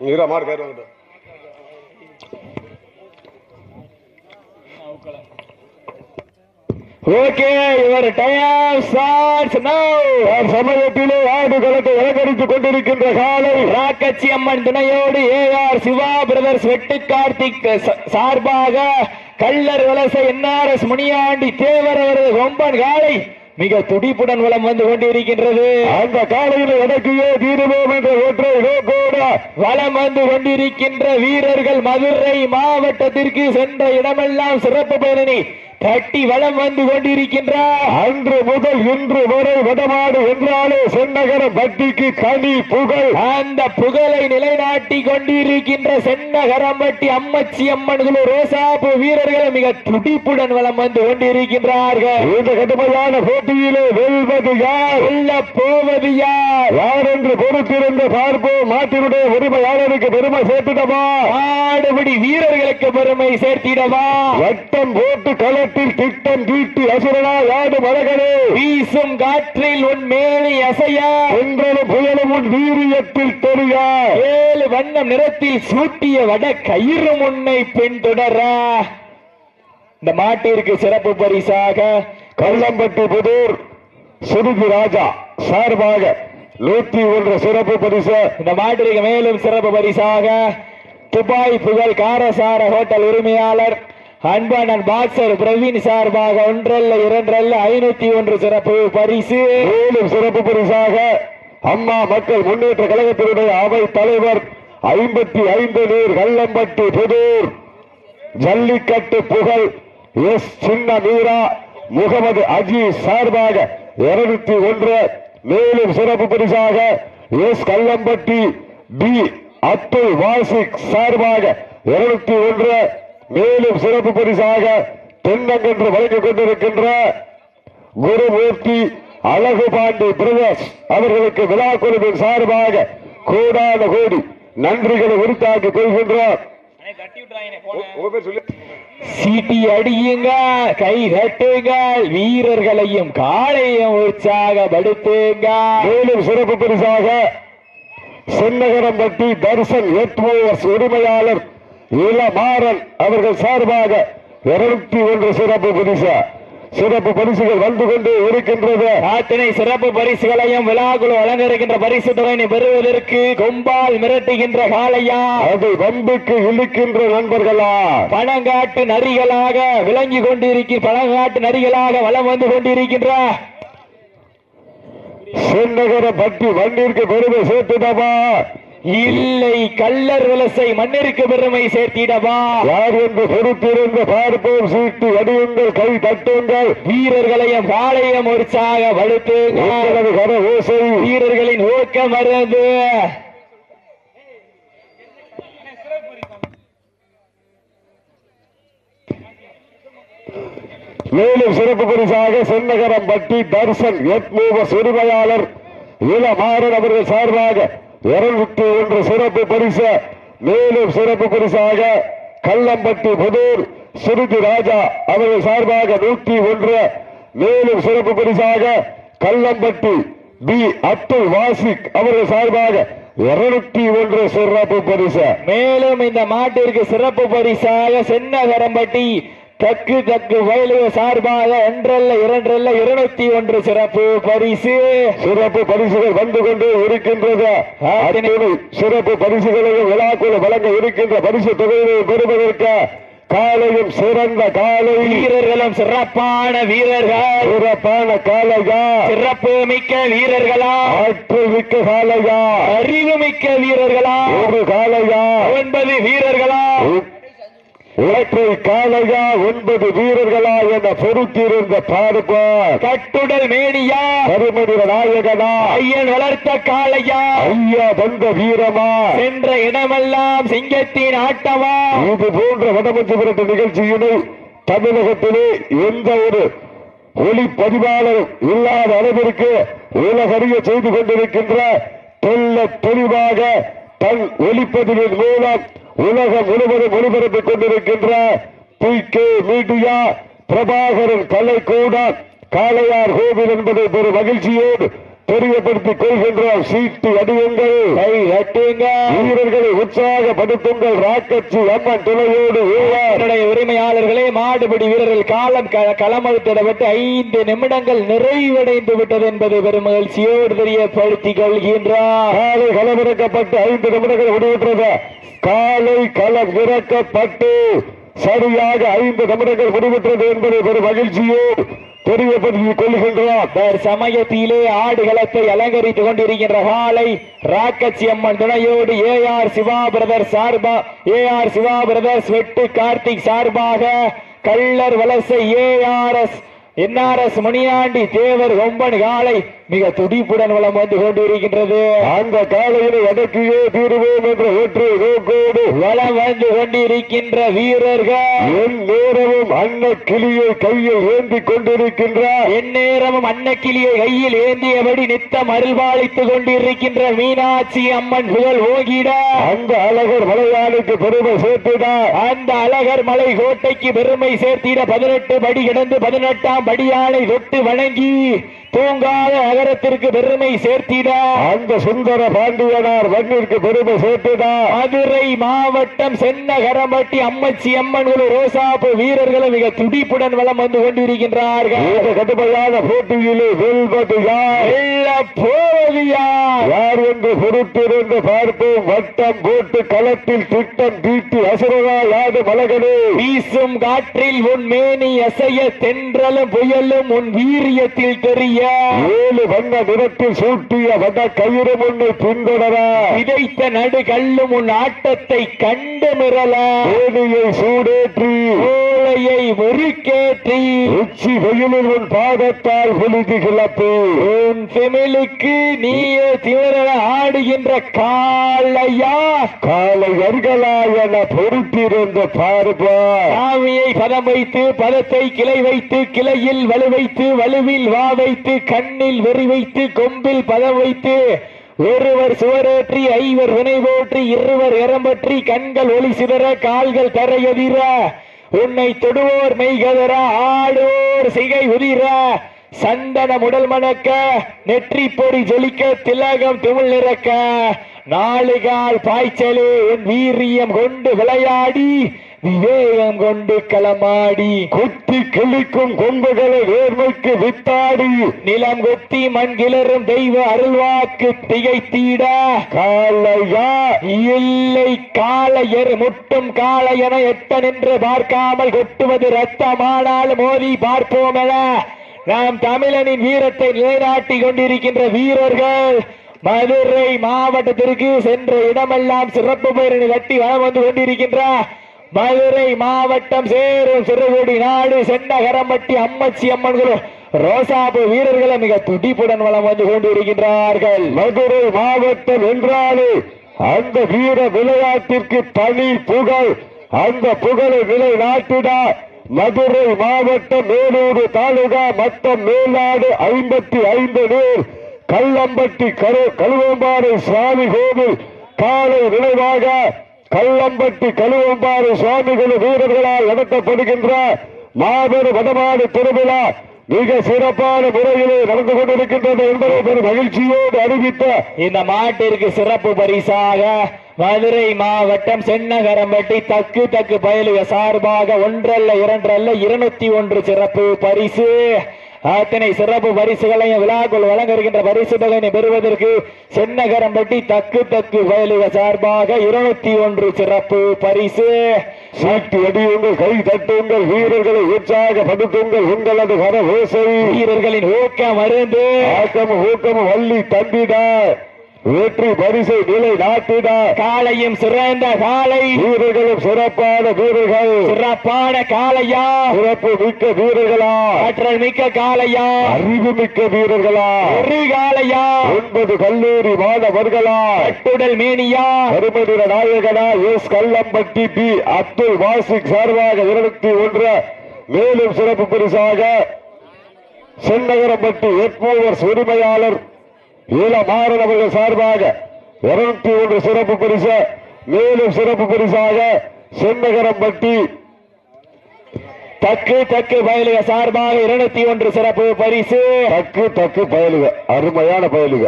நீரா மாடு கயிறு வாங்கிட்டு ஓகே யுவர் டைம் ஸ்டார்ட்ஸ் நவ சமயத்திலே ஆடுகளத்தை அலங்கரித்துக் கொண்டிருக்கின்ற காலை ராக்கச்சி அம்மன் துணையோடு ஆர் சிவா பிரதர்ஸ் வெட்டு கார்த்திக் சார்பாக கள்ளர் வலசை என்ஆர்எஸ் முனியாண்டி தேவர் அவரது கொம்பன் காலை மிக துடிப்புடன் வளம் வந்து கொண்டிருக்கின்றது. அந்த காலையில் அடக்கியே தீருவோம் என்ற ஒற்றை நோக்கோடு வளம் வந்து கொண்டிருக்கின்ற வீரர்கள் மதுரை மாவட்டத்திற்கு சென்ற இடமெல்லாம் சிறப்பு பயணி தட்டி வலம் வந்து கொண்டிருக்கின்றார் அன்று முதல் இன்று வரை வடமாடு என்றாலே சென்னகரம் பட்டிக்கு தனி புகழ். அந்த புகழை நிலைநாட்டி கொண்டிருக்கின்ற சென்னகரம்பட்டி அம்மச்சி அம்மன் குழு ரோசாப்பு வீரர்கள் மிக துடிப்புடன் வலம் வந்து கொண்டிருக்கின்றார்கள். இந்த கடுமையான போட்டியிலே வெல்வது யார்? வெல்ல போவது யார்? யார் என்று பொறுத்திருந்து பார்ப்போம். நாட்டினுடைய உரிமையாளருக்கு பெருமை சேர்த்திடவா? ஆடுபடி வீரர்களுக்கு பெருமை சேர்த்திடவா? வட்டம் போட்டு களத்தில் திட்டம் தீட்டி அசுரனா யாடு மலகளே வீசும் காற்றில் உன் மேனி அசையா. என்றலும் புயலும் உன் வீரியத்தில் தெரியா ஏழு வண்ணம் நிறத்தில் சூட்டிய வட கயிறு முன்னை பின் தொடரா இந்த மாட்டிற்கு சிறப்பு பரிசாக கள்ளம்பட்டி புதூர் சுருதி ராஜா சார்பாக நூத்தி ஒன்று சிறப்பு பரிசு. இந்த மாட்டிற்கு மேலும் சிறப்பு பரிசாக துபாய் புகழ் காரசார ஹோட்டல் உரிமையாளர் அன்பனன் பாக்ஸர் பிரவீன் சார்பாக ஒன்றல்ல இரண்டல்ல ஐநூத்தி ஒன்று சிறப்பு பரிசு. மேலும் சிறப்பு பரிசாக அம்மா மக்கள் முன்னேற்ற கழகத்தினுடைய அவை தலைவர் ஐம்பத்தி ஐந்து நீர் கல்லம்பட்டி புதூர். ஜல்லிக்கட்டு புகழ் எஸ் சின்ன மீரா முகமது அஜீஸ் சார்பாக இருநூத்தி ஒன்று. மேலும் சிறப்பு பரிசாக எஸ் கல்லம்பட்டி பி அத்துல் வாசிக் சார்பாக இருநூத்தி ஒன்று. மேலும் சிறப்பு பரிசாக தென்னங்கன்று வழங்கிக் கொண்டிருக்கின்ற குருமூர்த்தி அழகு பாண்டி பிரதேஷ் அவர்களுக்கு விழா குழுவின் சார்பாக கோடான கோடி நன்றிகளை உரித்தாக்கி கொள்கின்றோம். சீட்டி அடியுங்க கை கட்டுங்க வீரர்களையும் காளையும் உற்சாகப்படுத்துங்க. மேலும் சிறப்பு பரிசாக சென்னகரம்பட்டி தர்சன் எட்மோவர்ஸ் உரிமையாளர் இளமாறன் அவர்கள் சார்பாக இருநூத்தி ஒன்று சிறப்பு பரிசு. சிறப்பு பரிசுகள் வந்து கொண்டு இருக்கின்றது. அத்தனை சிறப்பு பரிசுகளையும் விழாக்குழு வழங்க இருக்கின்ற பரிசு தொகையினை பெறுவதற்கு கொம்பால் மிரட்டுகின்ற காளையா. அதை வம்புக்கு இழுக்கின்ற நண்பர்களா. பணங்காட்டு நரிகளாக விளங்கி கொண்டிருக்கிற பணங்காட்டு நரிகளாக வலம் வந்து கொண்டிருக்கின்ற. சென்னகர பட்டி மண்ணிற்கு பெருமை சேர்த்துடவா. இல்லை கள்ளர் வலசை மண்ணிற்கு பெருமை சேர்த்திடவா? யார் என்று பொறுத்திருந்து பார்ப்போம் சீட்டு அடியுங்கள் கை தட்டுங்கள். வீரர்களையும் உங்களது கர ஓசை. வீரர்களின் ஊக்கம் மருந்து மேலும் சிறப்பு பரிசாக சென்னகரம் பட்டி தர்சன் எட்மூவஸ் உரிமையாளர் இளமாறன் அவர்கள் சார்பாக இருநூத்தி ஒன்று சிறப்பு பரிசு மேலும் சிறப்பு பரிசாக கள்ளம்பட்டி புதூர் சுருதி ராஜா அவர்கள் சார்பாக நூற்றி ஒன்று மேலும் சிறப்பு பரிசாக கள்ளம்பட்டி பி. அப்துல் வாசிக் அவர்கள் சார்பாக இருநூத்தி ஒன்று சிறப்பு பரிசு. மேலும் இந்த மாட்டிற்கு சிறப்பு பரிசாக சென்னகரம்பட்டி தக்கு தக்கு வயலு சார்பாக ஒன்றல்ல இரண்டல்ல இருநூத்தி ஒன்று சிறப்பு பரிசு. சிறப்பு பரிசுகள் வந்து கொண்டே இருக்கின்றது. சிறப்பு பரிசுகளையும் விழாக்குழு வழங்க இருக்கின்ற பரிசு தொகையை பெறுவதற்கு காலையும் சிறந்த காலை. வீரர்களும் சிறப்பான வீரர்கள். சிறப்பான காலையா? சிறப்பு மிக்க வீரர்களா? ஆற்றல் மிக்க காலையா? அறிவு மிக்க வீரர்களா? ஒரு காலையா? ஒன்பது வீரர்களா? உழைப்பை காலையா ஒன்பது வீரர்களா என பொறுத்திருந்த பார்ப்பார் கட்டுடல் மேனியா. கருமனித நாயகனா. ஐயன் வளர்த்த காளையா. ஐயா வந்த வீரமா. சென்ற இடமெல்லாம் சிங்கத்தின் ஆட்டமா இது போன்ற வடமஞ்சு விரட்டு நிகழ்ச்சியினை தமிழகத்திலே எந்த ஒரு ஒளிப்பதிவாளரும் இல்லாத அளவிற்கு உலகறிய செய்து கொண்டிருக்கின்ற தெல்ல தெளிவாக தன் ஒளிப்பதிவின் மூலம் உலகம் முழுவதும் ஒளிபரப்பிக் கொண்டிருக்கின்ற பி கே மீடியா பிரபாகரன் கலைக்கூடம் காளையார் கோவில் என்பதை பெரும் மகிழ்ச்சியோடு தெரியப்படுத்திக் கொள்கின்றோம். சீட்டு அடியுங்கள் கை கட்டுங்க வீரர்களை உற்சாகப்படுத்துங்கள். ராக்கச்சி அம்மன் துணையோடு உரிமையாளர்களே மாடுபிடி வீரர்கள் காலம் க- களமறுத்திடப்பட்டு ஐந்து நிமிடங்கள் நிறைவடைந்து விட்டது என்பதை பெரும் மகிழ்ச்சியோடு தெரியப்படுத்திக் கொள்கின்றார் காலை களமிறக்கப்பட்டு ஐந்து நிமிடங்கள் முடிவுற்றது. காலை களம் இறக்கப்பட்டு சரியாக ஐந்து நிமிடங்கள் முடிவுற்றது என்பதை ஒரு மகிழ்ச்சியோடு தெரியப்படுத்திக் கொள்கின்றோம். சமயத்திலே ஆடுகளத்தை அலங்கரித்துக் கொண்டிருக்கின்ற காலை ராக்கச்சி அம்மன் துணையோடு ஏஆர் சிவா பிரதர் சார்பா ஏஆர் சிவா பிரதர்ஸ் வெட்டு கார்த்திக் சார்பாக கள்ளர் வலசை ஏஆர்எஸ் என்ஆர்எஸ் முனியாண்டி தேவர் கொம்பன் காலை மிக துடிப்புடன் வளம் வந்து கொண்டிருக்கின்றது. அந்த காலையினை அடக்கியே தீருவோம் என்ற ஒற்றை நோக்கோடு வளம் வந்து கொண்டிருக்கின்ற வீரர்கள். என் நேரமும் அன்ன கிளியை கையில் ஏந்தி கொண்டிருக்கின்றார். எந்நேரமும் அன்னக்கிளியை கையில் ஏந்தியபடி நித்தம் அருள்பாலித்துக் கொண்டிருக்கின்ற மீனாட்சி அம்மன் புகழ் ஓகிட அந்த அழகர் மலையாளுக்கு பெருமை சேர்த்துடார் அந்த அழகர் மலை கோட்டைக்கு பெருமை சேர்த்திட. பதினெட்டு படி கிடந்து பதினெட்டாம் படியானை தொட்டு வணங்கி தூங்காத நகரத்திற்கு பெருமை சேர்த்திட. அந்த சுந்தர பாண்டியனார் மண்ணிற்கு பெருமை சேர்த்துடார் மதுரை மாவட்டம் சென்னகரம்பட்டி அம்மச்சி அம்மன் குழு ரோசாப்பு வீரர்களும் மிக துடிப்புடன் வலம் வந்து கொண்டிருக்கின்றார்கள். கடுமையான போட்டியிலே வெல்வது யார் போவது யார்? என்று பொறுத்திருந்து பார்ப்போம். வட்டம் போட்டு களத்தில் திட்டம் தீட்டி அசுரரா யாது மலகனே. வீசும் காற்றில் உன் மேனி அசைய தென்றலும் புயலும் உன் வீரியத்தில் தெரிய ஏழு வண்ண நிறத்தில் சூட்டிய வட கயிறு முன்னை பின்தொடர. விதைத்த நடு கல்லும் உன் ஆட்டத்தை கண்டு மிரள வேலியை சூடேற்றி. கோழையை முறுக்கேற்றி உச்சி வெயிலில் உன் பாதத்தால் புலிது கிளப்பு. உன் திமிழுக்கு நீயே திமிர ஆடுகின்ற காளையா? காலை அருகலா என பொறுத்திருந்து பார்ப்பா சாமியை பதம் வைத்து பதத்தை கிளை வைத்து கிளையில் வலு வைத்து வலுவில் வா வைத்து கண்ணில் வெறி வைத்து கொம்பில் பதம் வைத்து ஒருவர் சுவரேற்றி ஐவர் வினை போற்றி இருவர் இரம்பற்றி கண்கள் ஒளி சிதற கால்கள் தரையதிர உன்னை தொடுவோர் மெய்கதற ஆடுவோர் சிகை உதிர சந்தன உடல் மணக்க நெற்றி பொறி ஜொலிக்க திலகம் துமிழ் நிறக்க நாளுகால் பாய்ச்சலே உன் வீரியம் கொண்டு விளையாடி விவேகம் கொண்டு களமாடி குத்தி கிழிக்கும் கொம்புகளை நேர்மைக்கு வித்தாடி நிலம் கொத்தி மண் கிளறும் தெய்வ அருள்வாக்கு திகைத்தீட. காலையா இல்லை காளையர் முட்டும் காளையன எட்ட நின்று பார்க்காமல் கொட்டுவது ரத்தமானால் மோதி பார்ப்போமென. நாம் தமிழனின் வீரத்தை நிலைநாட்டி கொண்டிருக்கின்ற வீரர்கள் மதுரை மாவட்டத்திற்கு சென்ற இடமெல்லாம் சிறப்பு பேரணி கட்டி வளம் வந்து கொண்டிருக்கின்ற மதுரை மாவட்டம் சேரும் சிறுகுடி நாடு சென்னகரம்பட்டி அம்மச்சி அம்மன்களும் ரோசாபு வீரர்களை மிக துடிப்புடன் வளம் வந்து கொண்டிருக்கின்றார்கள். மதுரை மாவட்டம் என்றாலே அந்த வீர விளையாட்டிற்கு தனி புகழ் அந்த புகழை நிலைநாட்டிட மதுரை மாவட்டம் மேலூர் தாலுகா மொத்தம் மேலாடு ஐம்பத்தி ஐந்து பேர் கல்லம்பட்டி கரு கழுவம்பாறை சுவாமி கோவில் காலை நினைவாக கல்லம்பட்டி கழுவம்பாறு சுவாமிகள் வீரர்களால் நடத்தப்படுகின்ற மாபெரும் வடமாடு திருவிழா மிக சிறப்பான முறையிலே நடந்து கொண்டிருக்கின்றது என்பதை பெரும் மகிழ்ச்சியோடு அறிவித்த இந்த மாட்டிற்கு சிறப்பு பரிசாக மதுரை மாவட்டம் சென்னகரம்பட்டி தக்கு தக்கு பயலுக சார்பாக ஒன்றல்ல இரண்டல்ல இருநூத்தி ஒன்று சிறப்பு பரிசு. அத்தனை சிறப்பு பரிசுகளையும் விழாக்குள் வழங்க இருக்கின்ற பரிசு தொகையினை பெறுவதற்கு சென்னகரம்பட்டி தக்கு தக்கு பயலுக சார்பாக இருநூத்தி ஒன்று சிறப்பு பரிசு. சீட்டு அடியுங்கள் கை தட்டுங்கள் வீரர்களை உற்சாகப்படுத்துங்கள் உங்களது கர ஓசை வீரர்களின் ஊக்கம் மருந்து ஆக்கமும் ஊக்கமும் வள்ளி தந்திட. வெற்றி பரிசை நிலை நாட்டிட. காலையும் சிறந்த காலை வீரர்களும் சிறப்பான வீரர்கள். சிறப்பான காலையா சிறப்பு மிக்க வீரர்களா. ஆற்றல் மிக்க காலையா அறிவு மிக்க வீரர்களா. ஒரு காலையா ஒன்பது கல்லூரி மாணவர்களா. கட்டுடல் மேனியா. கருமநிற நாயகனா எஸ் கல்லம்பட்டி பி அப்துல் வாசிக் சார்பாக இருபத்தி ஒன்று. மேலும் சிறப்பு பரிசாக சென்னகரம்பட்டி எட்மூவர்ஸ் உரிமையாளர் ஈழமாறன் அவர்கள் சார்பாக இருநூத்தி ஒன்று சிறப்பு பரிசு மேலும் சிறப்பு பரிசாக சென்னகரம்பட்டி தக்கு தக்கு பயலுக சார்பாக இருநூத்தி ஒன்று சிறப்பு பரிசு. தக்கு தக்கு பயலுக அருமையான பயலுக.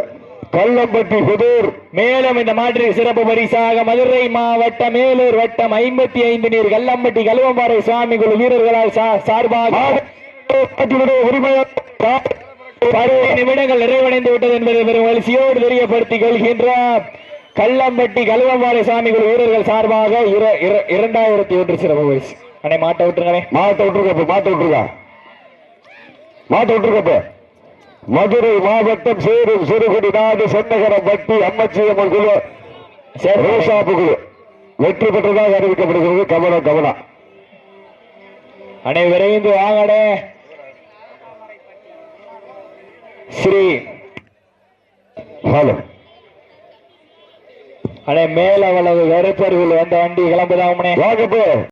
கள்ளம்பட்டி புதூர். மேலும் இந்த மாற்றிற்கு சிறப்பு பரிசாக மதுரை மாவட்டம் மேலூர் வட்டம் ஐம்பத்தி ஐந்து நீர் கல்லம்பட்டி கல்வம்பாறை சுவாமி குழு வீரர்களால் சார்பாக உரிமையாளர் பதினைந்து நிமிடங்கள் நிறைவடைந்து விட்டது என்பதை பெரும் வலிசியோடு தெரியப்படுத்திக் கொள்கின்றோம். கல்லம்பட்டி கல்வம்பாறை சுவாமி குழு வீரர்கள் சார்பாக இர- இர- இரண்டாயிரத்தி ஒன்று சிறப்பு பரிசு. அண்ணே மாட்ட விட்டுருங்களே மாட்ட விட்டுருக்கப்ப மாட்ட விட்டுருக்கா மாட்ட விட்டுருக்கப்ப மதுரை மாவட்டம் சேரும் சிறுகுடி நாடு சென்னகரம் பட்டி அம்மச்சியம்மன் குழு. சரி ரோசாப்பு குழு. வெற்றி பெற்றதாக அறிவிக்கப்படுகிறது. கவனம் கவனம். அண்ணே விரைந்து வாங்கடே ஸ்ரீ ஹலோ. அடே மேல அவ்வளவு வெறுப்பர்கள் வந்த வண்டி கிளம்புதாமனே வாங்கப்போ